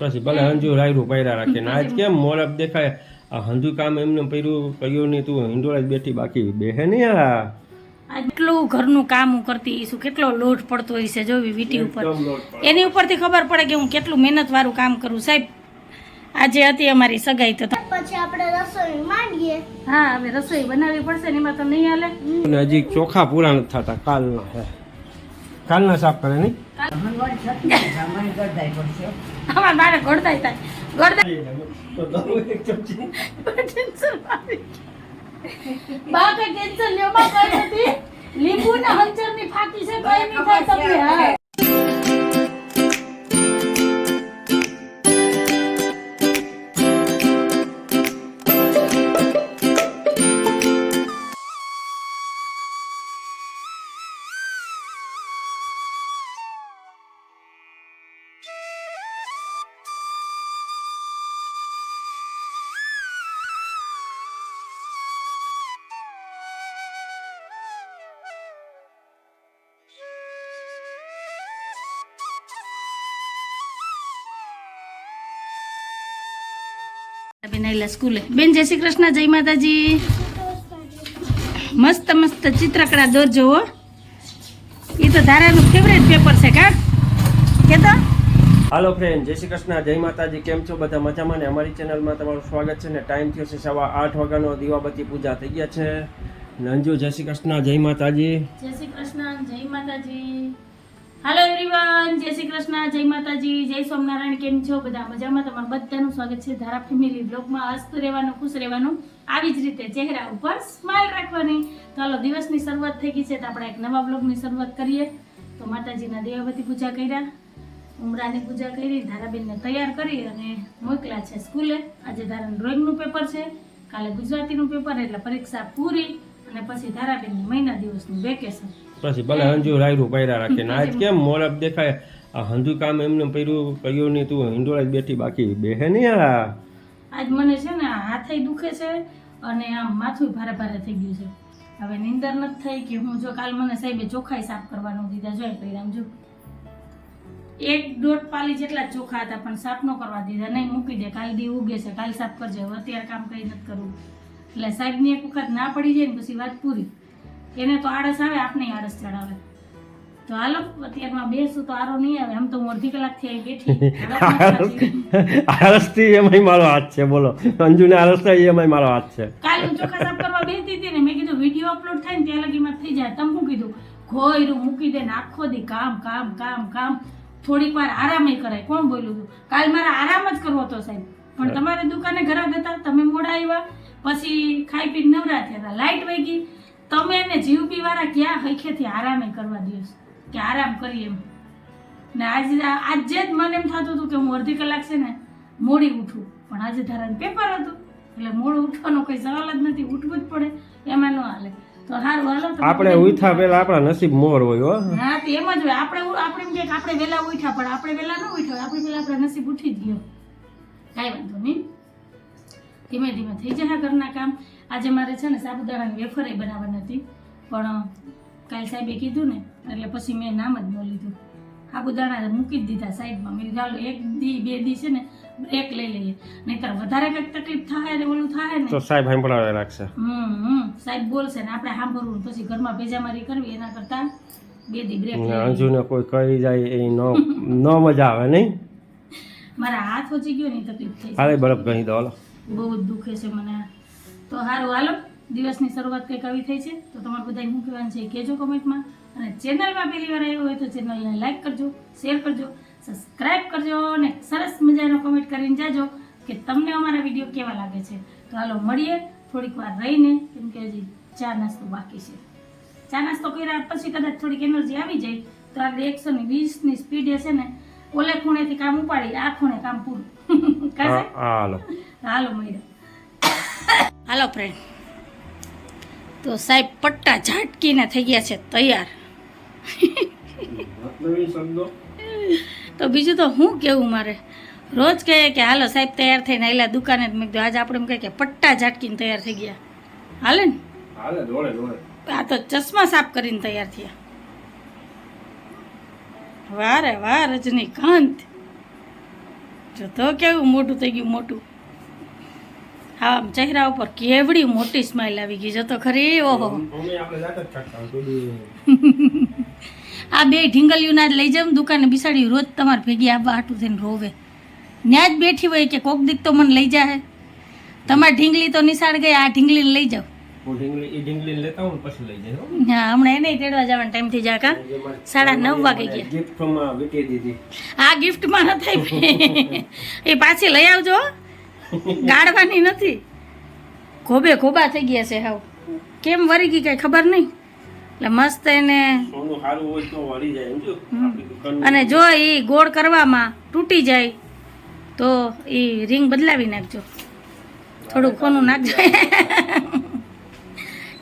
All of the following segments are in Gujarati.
પછી ભલે હંજુ રાયરું પહેરા રાખે ને. આજ કેમ મોરબ દેખાય? આ હંજુ કામ એમને પહેર્યું કહ્યું નહીં તું હિંડોળા જ બેઠી બાકી બેહે નહીં આ. આજ કેટલું ઘરનું કામ હું કરતી છું કેટલો લોટ પડતો હોય છે જોવી વીટી ઉપર. એની ઉપરથી ખબર પડે કે હું કેટલું મહેનત વાળું કામ કરું. સાહેબ આજે હતી અમારી સગાઈ તો પછી આપણે રસોઈ માંડીએ. હા હવે રસોઈ બનાવવી પડશે ને એમાં તો નહીં હાલે. અને હજી ચોખા પૂરા નથી થતા કાલના હે. કાલના સાફ કરે નહીં? અમાર મારે ગોળદાય થાય. આવી બા બા કઈ લીંબુ ના હંચરની ફાકી છે સ્કૂલે. બેન જય શ્રી કૃષ્ણ જય માતાજી. મસ્ત મસ્ત ચિત્રકળા દોરજો હો એ તો ધારાનું ફેવરેટ પેપર છે કા? કેતો? હાલો ફ્રેન્ડ જય શ્રી કૃષ્ણ જય માતાજી. કેમ છો? બધા મજામાં ને? અમારી ચેનલમાં તમારું સ્વાગત છે ને ટાઈમ થયો છે સવા આઠ વાગ્યાનો. દીવાબત્તી પૂજા થઈ ગયા છે. નંજુ જય શ્રી કૃષ્ણ જય માતાજી. જય શ્રી કૃષ્ણ જય માતાજી. હાલો એવરીવન જય શ્રી કૃષ્ણ, જય માતાજી, જય સોમનારાયણ કેમ છો? બધા મજામાં? તમારું બધાનું સ્વાગત છે ધારા ફેમિલી બ્લોગમાં. હસતું રહેવાનું, ખુશ રહેવાનું, આવી જ રીતે ચહેરા ઉપર સ્માઇલ રાખવાની. હાલો, દિવસની શરૂઆત થઈ ગઈ છે તો આપણે એક નવા બ્લોગની શરૂઆત કરીએ. તો માતાજીના દેવાવતી પૂજા કર્યા, ઉમરાની પૂજા કરી, ધારાબેનને તૈયાર કરી અને મોકલા છે સ્કૂલે. આજે ધારાનું ડ્રોઈંગનું પેપર છે. કાલે ગુજરાતીનું પેપર, એટલે પરીક્ષા પૂરી. અને પછી ધારાબેન મહિના દિવસનું વેકેશન પછી ભલે હંજુ રાયરું પહેરા રાખે. ને આજ કેમ મોરબ દેખાય? આ હંજુ કામ એમને પહેર્યું કહ્યું નહીં તું. હિંડોળા જ બેઠી બાકી. બેહે નહીં આ? આજ મને છે ને હાથે દુખે છે અને આમ માથું ભારે ભારે થઈ ગયું છે. હવે નિંદર નથી થઈ કે હું જો કાલ મને સાહેબે ચોખાઈ સાફ કરવાનું દીધા જોઈએ પહેરામ જો. એક દોઢ પાલી જેટલા ચોખા હતા પણ સાફ ન કરવા દીધા. નહીં મૂકી દે કાલ દી ઉગે છે કાલ સાફ કરજે. હવે અત્યારે કામ કઈ નથી કરવું. એટલે સાહેબની એક વખત ના પડી જાય ને પછી વાત પૂરી. એને તો આળસ આવે આપને આળસ ચડાવે. તો હાલો અત્યારમાં બેસું તો આરો નહીં આવે. આમ તો હું અડધી કલાકથી બેઠી. થતી. એમાંય મારો હાથ છે બોલો. અંજુને આળસ થાય એમાંય મારો હાથ છે. કાલ હું ચોખા સાફ કરવા બેસતી હતી ને મેં કીધું વીડિયો અપલોડ થાય ને ત્યાં લગીમાં થઈ જાય. તમે શું કીધું ખોયરું મૂકી દે ને આખો દી કામ કામ કામ કામ. થોડીક વાર આરામ કરાય. કોણ બોલ્યું હતું કાલ મારે આરામ જ કરવો હતો સાહેબ. પણ તમારે દુકાને ઘરા હતા તમે મોડા આવ્યા. પછી ખાઈ પીને નવરા થયા હતા. લાઇટ વહી ગઈ. તમે એને જીવપી વાળા ક્યાં હૈખેથી આરામે કરવા દિવસ? કે આરામ કરીએ એમ? ને આજે આજે જ મને એમ થતું હતું કે હું અડધી કલાક છે ને મોડી ઉઠું. પણ આજે ધારાને પેપર હતું. એટલે મોડું ઉઠવાનો કોઈ સવાલ જ નથી. ઉઠવું જ પડે. એમાં ન હાલે. તો હારું હાલો આપણે ઉઠા પહેલા આપણા નસીબ મોર હોય હો. હા તો એમ જ હોય. આપણે આપણે એમ કે આપણે વહેલા ઉઠ્યા પણ આપણે વહેલા ન ઉઠ્યા આપણે પહેલા આપણે નસીબ ઉઠી જ ગયો. કાંઈ વાંધો નહીં. ધીમે ધીમે થઈ જશે ઘરના કામ. આજે મારે છે ને સાબુદાણાની વેફરે બનાવવાની હતી. પણ કાલ સાહેબે કીધું ને એટલે પછી મેં નામ જ ન લીધું. સાબુદાણા મૂકી જ દીધા સાઈડમાં. મેં ચાલો એક દી બે દી છે ને બ્રેક લઈ લઈએ. નહીતર વધારે કંઈક તકલીફ થાય ને ઓલું થાય ને. તો સાહેબ સાંભળાવે રાખશે હમ હમ. સાહેબ બોલશે ને આપણે સાંભળવું પછી ઘરમાં ભેજામારી કરવી એના કરતા બે દી બ્રેક અંજુને કોઈ કહી જાય એ નો નો મજા આવે નહીં? મારા હાથ વચી ગયો ને તકલીફ થઈ અરે બરફ કહી દો બહુ જ દુખે છે મને. તો સારું હાલો. દિવસની શરૂઆત કંઈક આવી થઈ છે. તો તમારે બધા શું કહેવાનું છે કહેજો કમેન્ટમાં. અને ચેનલમાં પહેલી વાર આવ્યો હોય તો ચેનલને લાઈક કરજો શેર કરજો સબસ્ક્રાઈબ કરજો અને સરસ મજાનો કમેન્ટ કરીને જાજો કે તમને અમારા વીડિયો કેવા લાગે છે. તો હાલો મળીએ થોડીક વાર રહીને. કેમ કે હજી ચા નાસ્તો બાકી છે. ચા નાસ્તો કર્યા પછી કદાચ થોડીક એનર્જી આવી જાય. તો આપણે એકસો ને વીસની સ્પીડે છે ને ઓલે ખૂણેથી કામ ઉપાડી આ ખૂણે કામ પૂરું. કાશે હાલો હાલો હાલો ફ્રેન્ડ તો સાહેબ પટ્ટા ઝાટકીને થઈ ગયા છે તૈયાર. તો બીજું તો શું કેવું મારે? રોજ કહે કે હાલો સાહેબ તૈયાર થઈને આવેલા દુકાને. મેં કીધું આજે આપણે એમ કહે કે પટ્ટા ઝાટકીને તૈયાર થઈ ગયા. હાલે ને? હાલે દોડે દોડે આ તો ચશ્મા સાફ કરીને તૈયાર થયા. વારે વાર રજનીકાંત જો તો કેવું મોટું થઈ ગયું મોટું. હા ચહેરા ઉપર કેવડી મોટી સ્માઈલ આવી ગઈ જતો ખરી? ઓહો. આ બે ઢીંગલીઓના જ લઈ જાઉં દુકાને બિસાડી રોજ તમારે ભેગી આવવા હાટું થઈને રોવે. ત્યાં જ બેઠી હોય કે કોક દીક તો મને લઈ જાય તમારી ઢીંગલી તો નિશાળ ગઈ આ ઢીંગલીને લઈ જાવ હું હમણાં એને તેડવા જવાનો ટાઈમ થઈ જાય કા? સાડા નવ વાગે ગયા. આ ગિફ્ટમાં ન થાય. એ પાછી લઈ આવજો. ગાળવાની નથી. ખોબે ખોબા થઈ ગયા છે હાવ. કેમ વરી ગઈ કઈ ખબર નહીં? એટલે મસ્ત એને અને જો એ ગોળ કરવામાં તૂટી જાય તો એ રિંગ બદલાવી નાખજો. થોડું કોનું નાખજો.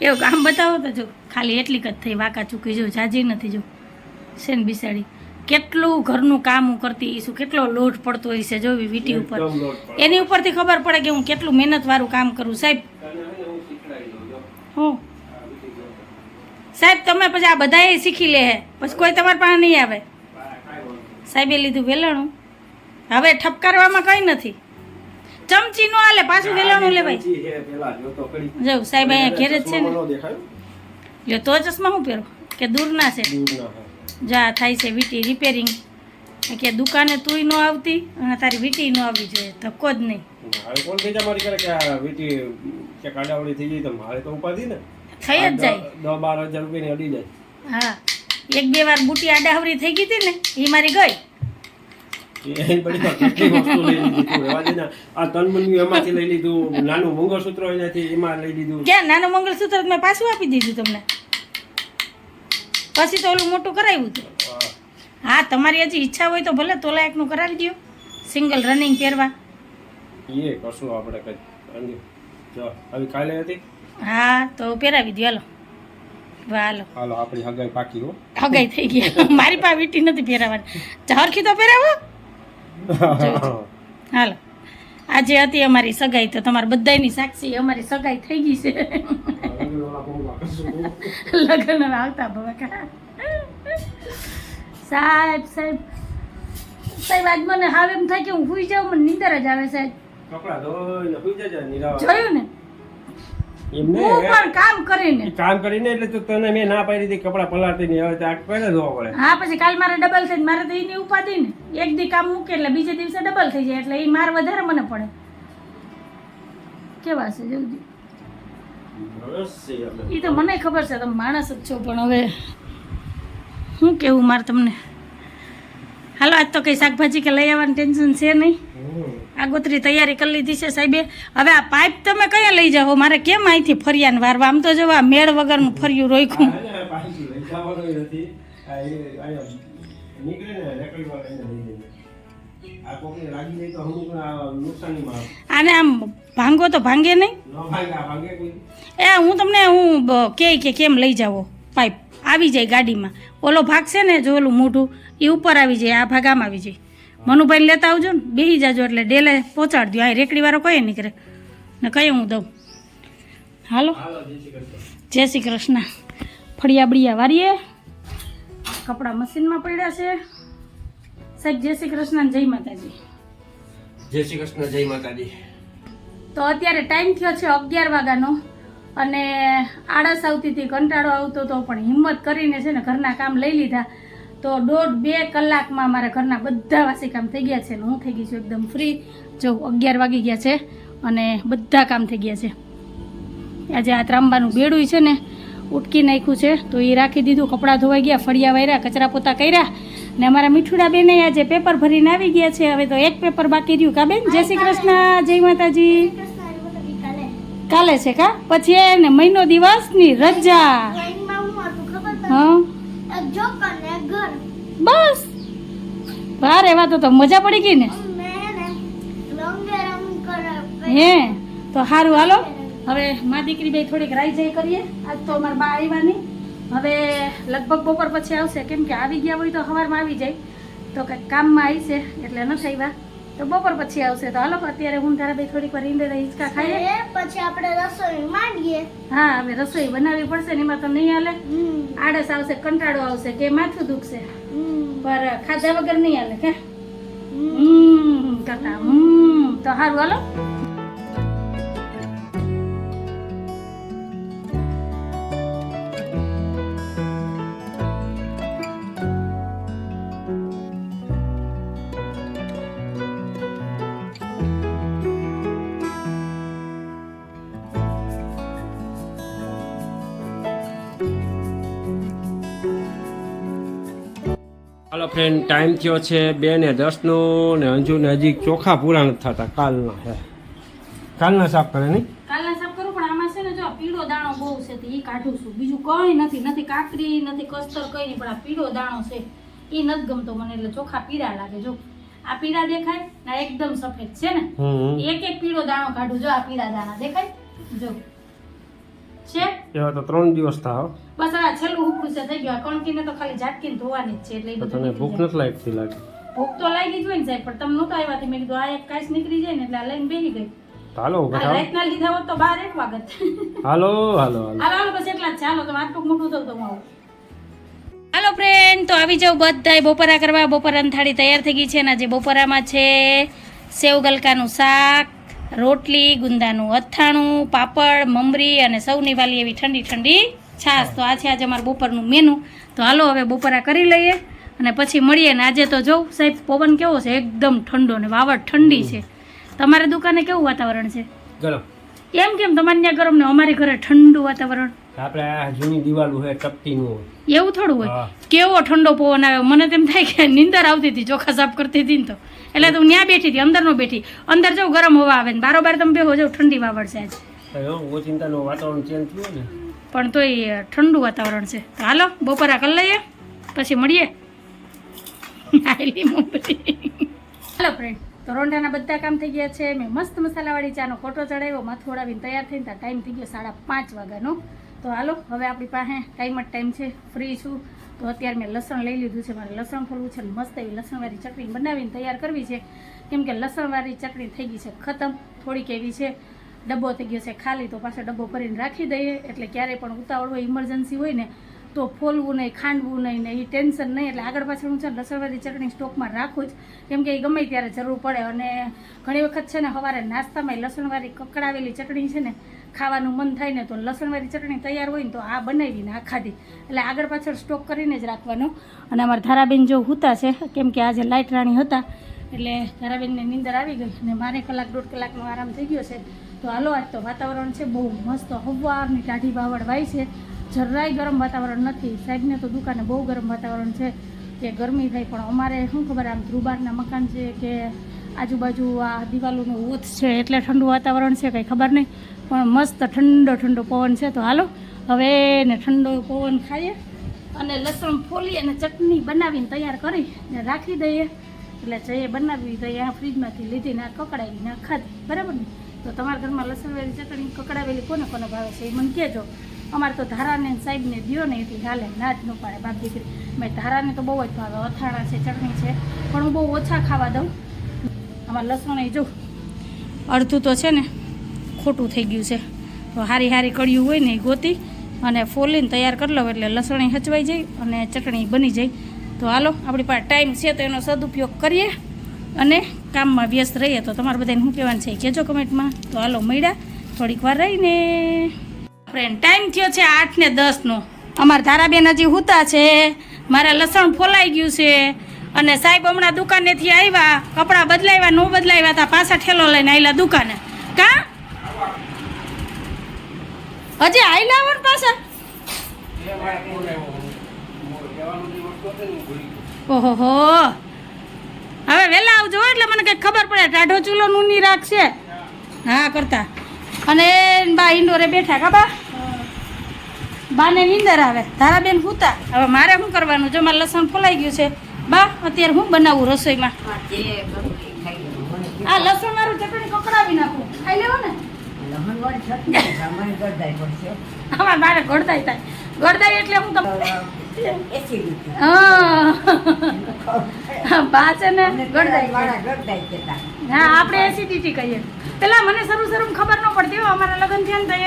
એવું કામ બતાવો તો જો ખાલી એટલી જ થઈ વાકા ચૂકી જો જાજી નથી જો. શેન બિસાડી. કેટલું ઘરનું કામ હું કરતી હઈશું કેટલો લોટ પડતો હોય છે જોવી વીટી ઉપર. એની ઉપરથી ખબર પડે કે હું કેટલું મહેનતવાળું કામ કરું સાહેબ હું. હું. સાહેબ તમે પછી આ બધાએ શીખી લે હે પછી કોઈ તમારી પાસે નહીં આવે. સાહેબે લીધું વેલણું હવે ઠપકારવામાં કંઈ નથી ચમચી નો આલે પાછું વેલણું લેવાય છે. જો સાહેબ અહીંયા ઘેર જ છે ને લ્યો તો ચશ્મા શું પહેરો કે દૂરના છે દૂર ના હોય. જા થાય છે વીટી રિપેરિંગ કે દુકાને તુંય ન આવતી અને તારી વીટી ન આવવી જોઈએ ધક્કો જ નહીં. મારે કોણ કહેજા મારી કરે કે આ વીંટી કે કાડાવડી થઈ ગઈ તો મારે તો ઉપાધી ને. થઈ જ જાય. દસ બાર હજાર રૂપિયાની અડી જાય. હા. એક બે વાર બુટી આડાહવરી થઈ ગઈ હતી ને એ મારી ગઈ. દે એમાંથી નાનું મંગળસૂત્ર એનાથી એમાં લઈ લીધું. ક્યાં? નાનું મંગળસૂત્ર મેં પાછું આપી દીધું તમને. પછી તો ઓલું મોટું કરાવ્યું હતું. હા. તમારી હજી ઈચ્છા હોય તો ભલે તોલા એકનું કરાવી દો સિંગલ રનિંગ પહેરવા. એ કશું આપણે કઈ જો હવે કાલે હતી? હા તો પહેરાવી દો હાલો. હાલો. હાલો આપણી હગાઈ પાકી હો. હગાઈ થઈ ગયા. મારી પાસે વીટી નથી પહેરાવાની. ઝરખી તો પહેરાવો. હાલો. આજે હતી અમારી સગાઈ તો તમારા બધાની સાક્ષી અમારી સગાઈ થઈ ગઈ છે. લગ્ન આવતા ભવકા. સાહેબ સાહેબ. સાહેબ આજ મને હાવ એમ થાય કે હું સુઈ જાઉં મને નીંદર જ આવે સાહેબ. જોયું ને? એમને પણ કામ કરીને. કામ કરીને એટલે તો તને મેં ના પાડી હતી કપડા પલાળતી નહીં. હવે ત્યાં પહેલા ધોવા પડે હા પછી કાલ મારે ડબલ થઈ મારે તો એની ઉપાધિ ને. એક દી કામ મૂકે એટલે બીજે દિવસે ડબલ થઈ જાય એટલે એ માર વધારે મને પડે. કેવા છે જલ્દી? એ તો મને ખબર છે તમે માણસ જ છો પણ હવે શું કેવું મારે તમને? હાલો આજ તો કંઈ શાકભાજી કે લઈ આવવાનું ટેન્શન છે નહીં. આગોતરી તૈયારી કરી લીધી છે સાહેબે. હવે આ પાઇપ તમે કયા લઈ જાઓ? મારે કેમ અહીંથી ફરિયાને વારવા? આમ તો જો આ મેળ વગરનું ફર્યું રોયખું. આને આમ ભાંગો તો ભાંગે નહીં? એ હું તમને હું કે કે કેમ લઈ જાઓ પાઇપ? આવી જાય ગાડીમાં. ઓલો ભાગ છે ને જો ઓલું મોઢું એ ઉપર આવી જાય આ ભાગ આમ આવી જાય. મનુભાઈને લેતા આવજો ને. બેસી જાજો એટલે ડેલે પહોંચાડજો આ રેકડીવાળો કઈ નીકળે. ને કઈ હું દઉં. હાલો. જય શ્રી કૃષ્ણ. ફળિયા બળિયા વારીએ. કપડાં મશીનમાં પડ્યા છે. સાહેબ જય શ્રી કૃષ્ણ જય માતાજી. જય શ્રી કૃષ્ણ જય માતાજી. તો અત્યારે ટાઈમ થયો છે અગિયાર વાગ્યાનો અને આળસ આવતી હતી કંટાળો આવતો હતો પણ હિંમત કરીને છે ને ઘરના કામ લઈ લીધા. તો દોઢ બે કલાકમાં મારા ઘરના બધા વાસી કામ થઈ ગયા છે અને હું થઈ ગઈ છું એકદમ ફ્રી જો અગિયાર વાગી ગયા છે અને બધા કામ થઈ ગયા છે. આજે આ ત્રાંબાનું બેડું છે ને ઉટકી નાખ્યું છે તો એ રાખી દીધું કપડાં ધોવાઈ ગયા ફળિયા વાયરા કચરા પોતા કર્યા ને અમારા મીઠુડા બેને આજે પેપર ભરીને આવી ગયા છે. હવે તો એક પેપર બાકી રહ્યું. કા બેન? જય શ્રી કૃષ્ણ જય માતાજી. કાલે છે કા? પછી એને મહિનો દિવસની રજા. હા હું. બસ. વારે વાતો તો મજા પડી ગઈ ને. હે, તો સારું હાલો. હવે મા દીકરી બે થોડીક રાઈ કરીએ. આજ તો અમારા બા આવ્યાની હવે લગભગ બપોર પછી આવશે. કેમ કે આવી ગયા હોય તો સવારમાં આવી જાય. તો કંઈક કામમાં આવી છે એટલે નથી આવ્યા તો બપોર પછી આવશે. તો હાલો અત્યારે હું તારા બે થોડીક વાર ઈંદર હિંચકા ખાઈએ. પછી આપણે રસોઈ માંડીએ. હા હવે રસોઈ બનાવવી પડશે ને એમાં તો નહીં હાલે. આડસ આળસ આવશે કંટાળો આવશે કે માથું દુખશે. પર ખાધા વગર નહીં હાલે કે? હમ. કરતા. હમ. તો સારું હાલો. હાલો ફ્રેન્ડ ટાઈમ થયો છે બે ને દસનો ને અંજુ ને હજી ચોખા પૂરા નથી થતા કાલના હે. કાલના સાફ કરે નહીં? કાલના સાફ કરું પણ આમાં છે ને જો પીળો દાણો બહુ છે તો એ કાઢું છું. બીજું કંઈ નથી નથી કાકરી નથી કસ્તર કંઈ નહીં પણ આ પીળો દાણો છે. એ નથી ગમતો મને એટલે ચોખા પીળા લાગે. જો આ પીળા દેખાય ને એકદમ સફેદ છે ને એક એક પીળો દાણો કાઢું. જો આ પીળા દાણા દેખાય? જો. છે? એવા તો ત્રણ દિવસ થાવ બસ આ છેલ્લું હુકડું છે થઈ ગયું. આ કણકીને તો ખાલી ઝાટકીને ધોવાની જ છે એટલે એ તો બધું તને ભૂખ નથી લાગતી લાગે? ભૂખ તો લાગી જ હોય ને સાહેબ પણ તમને નહોતા આવ્યા મેં કીધું આ એક કાંઈ નીકળી જાય ને એટલે આ લઈને બેસી ગઈ. તો હાલો આ બતાવો રાતના લીધા હોત તો બાર એક વાગત હાલો હાલો હાલો. હાલો હાલો બસ એટલા જ છે. હાલો તમે આટલું મોટું થયું તો હું આવું. હાલો ફ્રેન્ડ તો આવી જાવ બધાય. બપોરા કરવા બપોરાની થાળી તૈયાર થઈ ગઈ છે અને આજે બપોરામાં છે સેવ ગલકાનું શાક રોટલી ગુંદાનું અથાણું પાપડ મમરી અને સૌની વાલી એવી ઠંડી ઠંડી છાશ તો આ છે આજે અમારું બપોરનું મેનુ તો હાલો હવે બપોરા કરી લઈએ અને પછી મળીએ ને આજે તો જોઉં સાહેબ પવન કેવો છે? એકદમ ઠંડો ને વાવડ ઠંડી છે. તમારે દુકાને કેવું વાતાવરણ છે? ગરમ. એમ કેમ તમારે ત્યાં ગરમ ને અમારી ઘરે ઠંડુ વાતાવરણ? આપણે આ જૂની દિવાલો હોય ટપટીનું હોય. એવું થોડું હોય? કેવો ઠંડો પવન આવ્યો? મને તેમ થાય કે નીંદર આવતી હતી ચોખા સાફ કરતી હતી ને તો. એટલે તો હું ત્યાં બેઠી હતી અંદર નો બેઠી. અંદર જાઉં ગરમ હવા આવે ને બારોબાર તમે બેહો જાવ ઠંડી વાવડ છે આજે. ઓચિંતાનું વાતાવરણ ચેન્જ થયું ને પણ તોય ઠંડુ વાતાવરણ છે. તો હાલો, બપોરા કરી લઈએ, પછી મળીએ. આયલી મમ્મી હાલો ફ્રેન્ડ તો રોંઢાના બધા કામ થઈ ગયા છે. મેં મસ્ત મસાલાવાળી ચાનો ફોટો ચડાવ્યો, માથું ઓળાવીને તૈયાર થઈને ત્યાં ટાઈમ થઈ ગયો સાડા પાંચ વાગ્યાનો. તો હાલો, હવે આપણી પાસે ટાઈમ જ ટાઈમ છે. ફ્રી છું. તો અત્યારે મેં લસણ લઈ લીધું છે. મારે લસણ ફોલવું છે મસ્ત એવી લસણવાળી ચટણી બનાવીને તૈયાર કરવી છે. કેમ કે લસણવાળી ચટણી થઈ ગઈ છે ખતમ. થોડીક એવી છે. ડબ્બો થઈ ગયો છે ખાલી, તો પાછો ડબ્બો ભરીને રાખી દઈએ. એટલે ક્યારેય પણ ઉતાવળ હોય ઇમરજન્સી હોય ને, તો ફોલવું નહીં, ખાંડવું નહીં ને, એ ટેન્શન નહીં. એટલે આગળ પાછળ હું છે લસણવાળી ચટણી સ્ટોકમાં રાખું જ. કેમ કે એ ગમે ત્યારે જરૂર પડે. અને ઘણી વખત છે ને સવારે નાસ્તામાં લસણવાળી કકડાવેલી ચટણી છે ને, ખાવાનું મન થાય ને, તો લસણવાળી ચટણી તૈયાર હોય ને, તો આ બનાવીને આ ખાધી. એટલે આગળ પાછળ સ્ટોક કરીને જ રાખવાનો. અને અમારા ધારાબેન જો હુતા છે, કેમ કે આજે લાઇટ રાણી હતા, એટલે ધારાબેનને નીંદર આવી ગઈ. અને મારે કલાક, દોઢ કલાકનો આરામ થઈ ગયો છે. તો હાલો, આજ તો વાતાવરણ છે બહુ મસ્ત. હવારની ટાઢી બાવળ વાય છે. જરાય ગરમ વાતાવરણ નથી. સાહેબને તો દુકાને બહુ ગરમ વાતાવરણ છે કે ગરમી થાય, પણ અમારે શું ખબર આમ ધ્રુબારના મકાન છે કે આજુબાજુ આ દિવાલોનો ઓથ છે, એટલે ઠંડુ વાતાવરણ છે, કંઈ ખબર નહીં. પણ મસ્ત ઠંડો ઠંડો પવન છે. તો હાલો, હવે ને ઠંડો પવન ખાઈએ અને લસણ ફોલી અને ચટણી બનાવીને તૈયાર કરી ને રાખી દઈએ. એટલે જઈએ બનાવી આ ફ્રીજમાંથી લીધી ને આ કકડાવી ને આ ખાધી. બરાબર ને? તો તમારા ઘરમાં લસણવાળી ચટણી કકડાવેલી કોને કોને ભાવે છે એ મને કહેજો. અમારે તો ધારાને સાહેબને દિયો ને એટલી હાલે ના જ ન પાડે બાપ દીકરી. મેં ધારાને તો બહુ જ ભાવે, અથાણા છે, ચટણી છે, પણ હું બહુ ઓછા ખાવા દઉં. અમારે લસણ એ જો, અડધું તો છે ને ખોટું થઈ ગયું છે. તો હારી હારી કળિયું હોય ને એ ગોતી અને ફોલીને તૈયાર કરી લઉં એટલે લસણી હચવાઈ જાય અને ચટણી બની જાય. તો હાલો, આપણી પાસે ટાઈમ છે તો એનો સદુપયોગ કરીએ અને કામમાં વ્યસ્ત રહીએ તો તમારે બધાને શું કહેવાનું છે? કહેજો કમેન્ટમાં. તો હાલો, મળ્યા. થોડીક વાર રહીને. ફ્રેન્ડ ટાઈમ થયો છે આઠ ને દસનો અમારા ધારાબેન હજી હુતા છે. મારા લસણ ફોલાઈ ગયું છે. અને સાહેબ હમણાં દુકાનેથી આવ્યા. કપડાં બદલાવ્યા, ન બદલાવ્યા હતા પાછા ઠેલો લઈને આવેલા દુકાને. કા? હજી આવેલા આવન પાછા? ઓહો હવે વહેલા આવજો એટલે મને કંઈક ખબર પડે. ટાઢો ચૂલો નૂની રાખશે. હા કરતા. અને બા ઇન્ડોરે બેઠા કા બા? બાને નીંદર આવે. ધારાબેન હુતા. હવે મારે શું કરવાનું? જો મારે લસણ ફોલાઈ ગયું છે. બા અત્યારે હું બનાવું રસોઈમાં? આ લસણ મારું ચટણી કકડાવી નાખું. ખાઈ લેવો ને. અમારે મારે ગળદાઈ થાય. ગળદાઈ એટલે હું તમને આપણે એસિડિટી કહીએ. પેલા મને શરૂ શરૂ ખબર ન પડતી હો અમારા લગ્ન થયા ને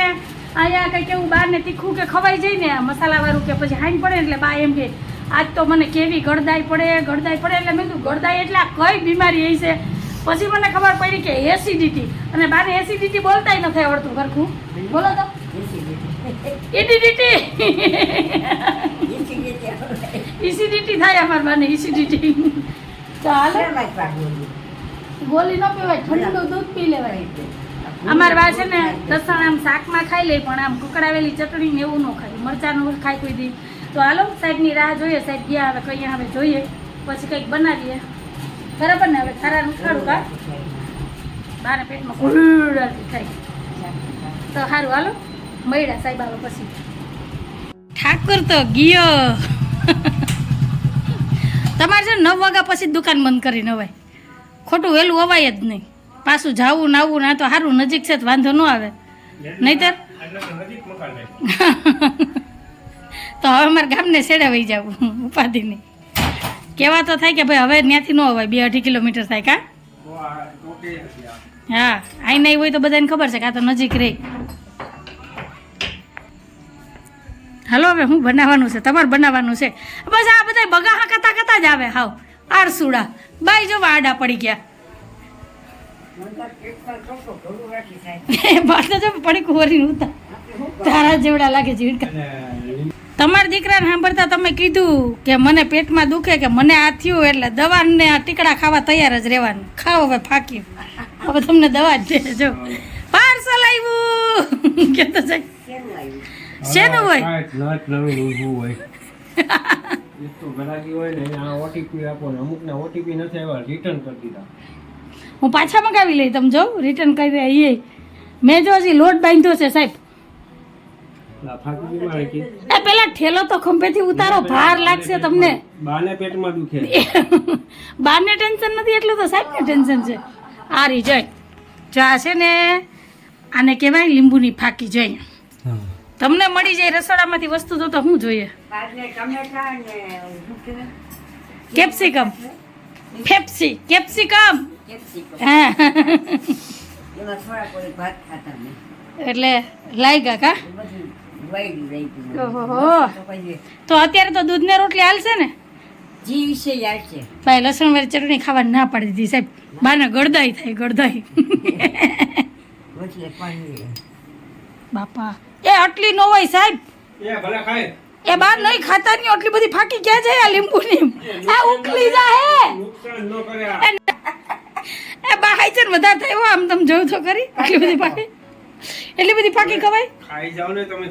અહીંયા કંઈક એવું બહાર ને તીખું કે ખવાઈ જાય ને મસાલાવાળું કે પછી હાઈન પડે એટલે બા એમ કે આજ તો મને કેવી ગળદાઈ પડે ગળદાઈ પડે. એટલે મેં કીધું ગળદાઈ એટલે આ કઈ બીમારી એ છે પછી મને ખબર પડી કે એસિડિટી. અને બાને એસિડિટી બોલતાય નથી આવડતું ઘરખું બોલો તો. એસિડિટી. એસિડિટી થાય અમાર બાને એસિડિટી હાલો ગોળી ન પીવાય, ઠંડુ દૂધ પી લેવાય. અમાર બા છે ને, લસણ આમ શાકમાં ખાઈ લે, પણ આમ કુકડાવેલી ચટણી ને એવું ન ખાય. મરચાંનું ખાય કોઈ દી. તો હાલો, સાહેબની રાહ જોઈએ, સાહેબ ગયા હવે કઈ હવે જોઈએ. પછી કંઈક બનાવીએ. બરાબર ને? હવે ખારા ઉખાડું કા બારે પેટમાં કુરડાટી થાય. તો સારું, હાલો. મળ્યા સાહેબ આવો પછી. ઠાકુર તો ગયો. નવ વાગ્યા પછી જ દુકાન બંધ કરીને અવાય. ખોટું વહેલું અવાય જ નહીં. પાછું જાવું નાવું ના તો સારું નજીક છે તો વાંધો ન આવે. નહીતર? તો હવે અમારા ગામને છેડે વહી જવું ઉપાધિ કહેવા તો થાય કે ભાઈ હવે ત્યાંથી ન અવાય બે અઢી કિલોમીટર થાય કા. હા આઈ નહીં હોય તો બધાને ખબર છે કાં તો નજીક રહે હાલો હવે હું બનાવવાનું છે તમારે બનાવવાનું છે. બસ આ બધા બગાહા કતા કતા જ આવે હાવ. આરસુડા. બાઈ જો આડા પડી ગયા. બાટલો જો પડી ઉતા તારા જેવડા લાગે ઈડકા. તમારા દીકરાને સાંભળતા તમે કીધું કે મને પેટમાં દુખે કે મને આ થયું એટલે દવાને આ ટીકડા ખાવા તૈયાર જ રહેવાનું. ખાઓ હવે ફાકી હવે તમને દવા જ જો. પાર્સલ આવ્યું કે તો જાય શેનું હોય? નટ નવીન ઊભું હોય. એક તો ઘરાકી હોય ને આ ઓટીપી આપો ને અમુકને ઓટીપી નથી આવ્યા રિટર્ન કરી દીધા. હું પાછા મગાવી લઈ તમે જો રિટર્ન કરી એ મેં જો હજી લોટ બાંધ્યો છે સાહેબ. એ પેલા ઠેલો તો ખંભેથી ઉતારો ભાર લાગશે તમને. બાને પેટમાં દુખે. બારને ટેન્શન નથી એટલું તો સાહેબને ટેન્શન છે. આ રી જોઈ. જો આ છે ને આને કહેવાય લીંબુની ફાકી જોઈ. તમને મળી જાય રસોડામાંથી વસ્તુ તો તો શું જોઈએ કેપ્સિકમ. ફેપ્સી કેપ્સિકમ. હા. એટલે લાગ્યા કા? તો અત્યારે તો દૂધને રોટલી હાલશે ને? ભાઈ લસણ વાળી ચટણી ખાવા ના પાડી દીધી સાહેબ. બાને ગળદાઈ થાય ગળદાઈ. બાપા. એ આટલી ન હોય સાહેબ. એ ભલે ખાય. એ બાર નહીં ખાતા નહીં આટલી બધી ફાકી ક્યાં જાય આ લીંબુની? આ ઉકલી ન કરે આ. એ બા હાઈ છે વધારે થાય આમ તમ જોઉં તો ખરી. આટલી બધી ફાકી. એટલી બધી ફાકી ખવાય? ખાઈ જાવ ને તમે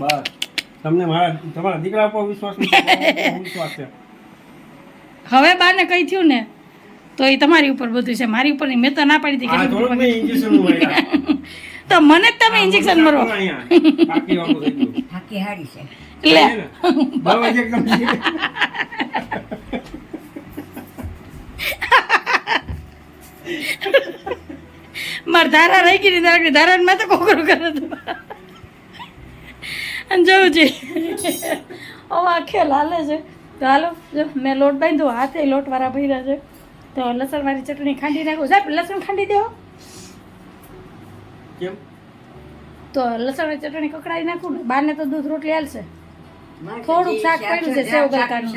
બસ. તમને મારા તમારા દીકરા પર વિશ્વાસ વિશ્વાસ છે. હવે બાને કઈ થયું ને તો એ તમારી ઉપર બધું છે. મારી ઉપર મેં તો ના પાડી હતી કે તો મને જ તમે ઇન્જેક્શન મરો અહીંયા બાકી વાળું થઈ ગયું. લે છે. ને? દવા જ એકદમ મારે ધારા રહી ગઈ ને ધારા ધારા મેં તો કોકરો કરે તો અને જવું છે ઓ આખે લાલે છે. તો હાલો જો મેં લોટ બાંધ્યો હાથે લોટ વાળા ભર્યા છે. તો લસણ વાળી ચટણી ખાંડી નાખું. સાહેબ લસણ ખાંડી દેવો કેમ? તો લસણ વાળી ચટણી કકડાઈ નાખું ને બારને તો દૂધ રોટલી હાલશે. થોડુંક શાક પડ્યું છે સેવ ગલકાનું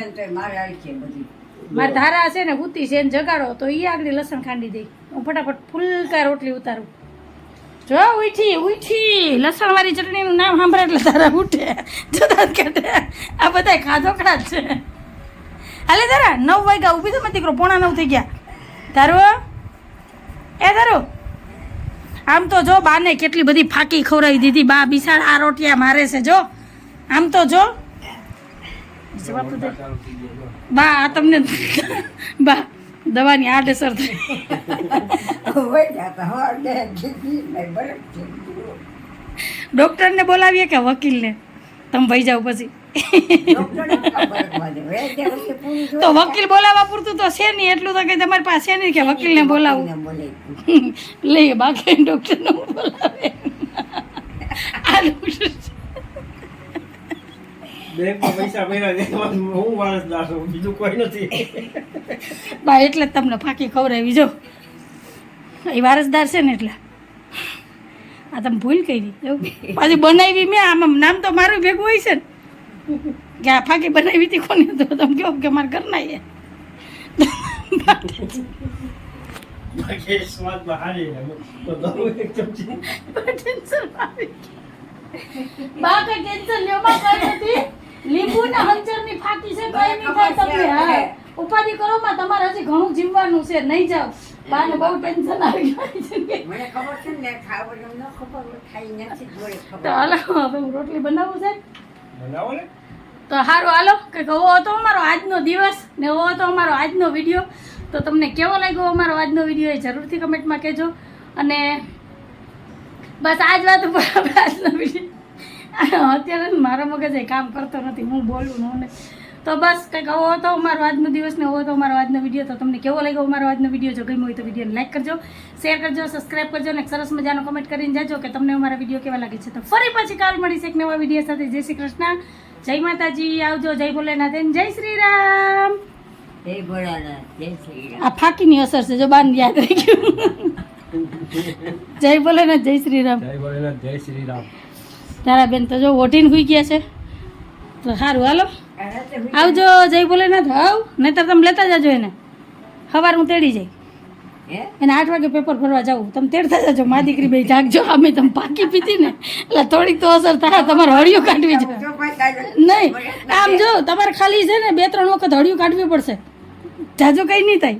મારે ધારા છે ને ઉતી છે ને જગાડો તો એ આગળ લસણ ખાંડી દઈ. હું ફટાફટ ફૂલકા રોટલી ઉતારું. જો ઉઠી ઉઠી. લસણ વાળી ચટણીનું નામ સાંભળે એટલે તારા ઉઠે. જતા જ કાઢે. આ બધા ખાધોકડા જ છે. હાલે તારા નવ વાગ્યા ઊભી તો દીકરો પોણા નવ થઈ ગયા. તારો એ તારો આમ તો જો બાને કેટલી બધી ફાકી ખવડાવી દીધી. બા બિસાડ આ રોટિયા મારે છે જો. આમ તો જો. બા આ તમને બા દવાની આડઅસર થઈ. ડોક્ટરને બોલાવીએ કે વકીલને? તમે ભાઈ જાઓ પછી. તો વકીલ બોલાવવા પૂરતું તો છે નહીં એટલું તો કઈ તમારી પાસે નહીં કે વકીલને બોલાવું. લઈએ બાકી ડોક્ટરને બોલાવે. આ ડોક્ટર બા એટલે તમને ફાંકી ખવડાવી જો. એ વારસદાર છે ને એટલે. આ તમે ભૂલ કરી. એવું પાછી બનાવી મેં આમાં નામ તો મારું ભેગું હોય છે ને. કે આ ફાંકી બનાવી હતી કોને? તો તમે કહો કે મારે ઘર ના લીંબુ ને હંચરની ફાકી છે કઈ નહીં થાય તમને હા. ઉપાધિ કરો માં તમારે હજી ઘણું જીવવાનું છે. નહીં જાવ બા બહુ ટેન્શન આવી મને ખબર છે ને ખાવ ન ખબર ખાઈ નથી જોડે તો હાલો હવે હું રોટલી બનાવું છે. બનાવો ને. તો સારું હાલો કે એવો હતો અમારો આજનો દિવસ ને એવો હતો અમારો આજનો વીડિયો. તો તમને કેવો લાગ્યો અમારો આજનો વીડિયો એ જરૂરથી કમેન્ટમાં કહેજો. અને બસ આજ વાત ઉપર આપણે આજનો વીડિયો અત્યારે મારો મગજ એ કામ કરતો નથી હું બોલું હું ને તો બસ કંઈક આવો હતો અમારો આજનો દિવસ ને આવો હતો અમારો આજનો વીડિયો તો તમને કેવો લાગ્યો અમારો આજનો વીડિયો જો ગમ્યો હોય તો વિડીયોને લાઈક કરજો શેર કરજો સબસ્ક્રાઈબ કરજો અને સરસ મજાનો કમેન્ટ કરીને જાજો કે તમને અમારા વીડિયો કેવા લાગે છે. તો ફરી પછી કાલ મળીશ એક નવા વીડિયો સાથે. જય શ્રી કૃષ્ણ. જય માતાજી. આવજો. જય ભોલેનાથ જય શ્રી રામ. જય ભોળાનાથ. જય શ્રી રામ. આ ફાકીની અસર છે જો બાન યાદ રહી ગયું જય ભોલેનાથ જય શ્રી રામ. જય ભોલેનાથ જય શ્રી રામ. તારા બેન તો જો વોટીને હોઈ ગયા છે. તો સારું હાલો. આવજો જય ભોલેનાથ. આવ નહીતર તમે લેતા જાજો એને. સવાર હું તેડી જઈ એને આઠ વાગે પેપર ભરવા જાઉં. તમે તેડતા જાજો મા દીકરી ભાઈ જાગજો. અમે તમે પાકી પીધી ને. એટલે થોડીક તો અસર થાય. તમારે હળિયું કાઢવી છે. નહીં. આમ જો તમારે ખાલી છે ને બે ત્રણ વખત હળિયું કાઢવી પડશે. જાજો કઈ નહીં થાય.